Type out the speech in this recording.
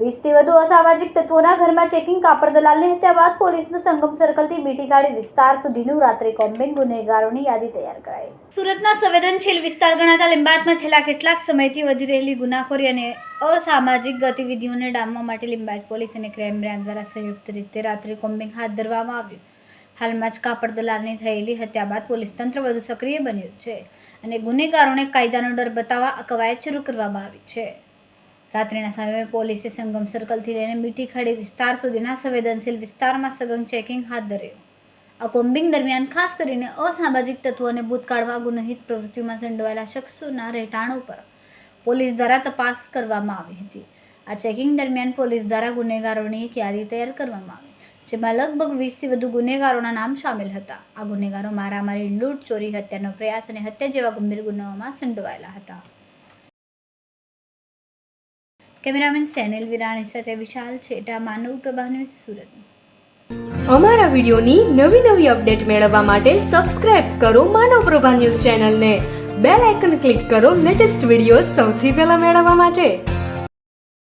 વીસથી વધુ અસામાજિક તત્વોના ઘરમાં ચેકિંગ કાપડ દલાલની હત્યા બાદ પોલીસને સંગમ સર્કલથી બીટીગાડી વિસ્તાર સુધીનું રાત્રિ કોમ્બિંગ ગુનેગારોની યાદી તૈયાર કરાઈ. સુરતના સંવેદનશીલ વિસ્તાર ગણાતા લિંબાયતમાં છેલ્લા કેટલાક સમયથી વધી રહેલી ગુનાખોરી અને અસામાજિક ગતિવિધિઓને ડામવા માટે લિંબાયત પોલીસ અને ક્રાઇમ બ્રાન્ચ દ્વારા સંયુક્ત રીતે રાત્રિ કોમ્બિંગ હાથ ધરવામાં આવ્યું. હાલમાં જ કાપડ દલાલની થયેલી હત્યા બાદ પોલીસ તંત્ર વધુ સક્રિય બન્યું છે અને ગુનેગારોને કાયદાનો ડર બતાવવા આ કવાયત શરૂ કરવામાં આવી છે. રાત્રિના સમયે પોલીસે સંગમ સર્કલથી લઈને મીઠી ખાડી વિસ્તાર સુધીના સંવેદનશીલ વિસ્તારમાં સઘન ચેકિંગ હાથ ધર્યું. આ કોમ્બિંગ દરમિયાન ખાસ કરીને અસામાજિક તત્વોને ભૂતકાળમાં ગુનહિત પ્રવૃત્તિમાં સંડોવાયેલા શખ્સોના રહેઠાણો પર પોલીસ દ્વારા તપાસ કરવામાં આવી હતી. આ ચેકિંગ દરમિયાન પોલીસ દ્વારા ગુનેગારોની એક યાદી તૈયાર કરવામાં આવી જેમાં લગભગ વીસથી વધુ ગુનેગારોના નામ સામેલ હતા. આ ગુનેગારો મારામારી, લૂંટ, ચોરી, હત્યાનો પ્રયાસ અને હત્યા જેવા ગંભીર ગુનાઓમાં સંડોવાયેલા હતા. કેમેરામેન સેનિલ વિરાણી સાથે વિશાલ છેટા, માનવ પ્રભા ન્યૂઝ સુરત. અમારા વિડીયોની નવી નવી અપડેટ મેળવવા માટે સબસ્ક્રાઇબ કરો માનવ પ્રભા ન્યૂઝ ચેનલને. બેલ આઇકન ક્લિક કરો લેટેસ્ટ વીડિયો સૌથી પહેલા મેળવવા માટે.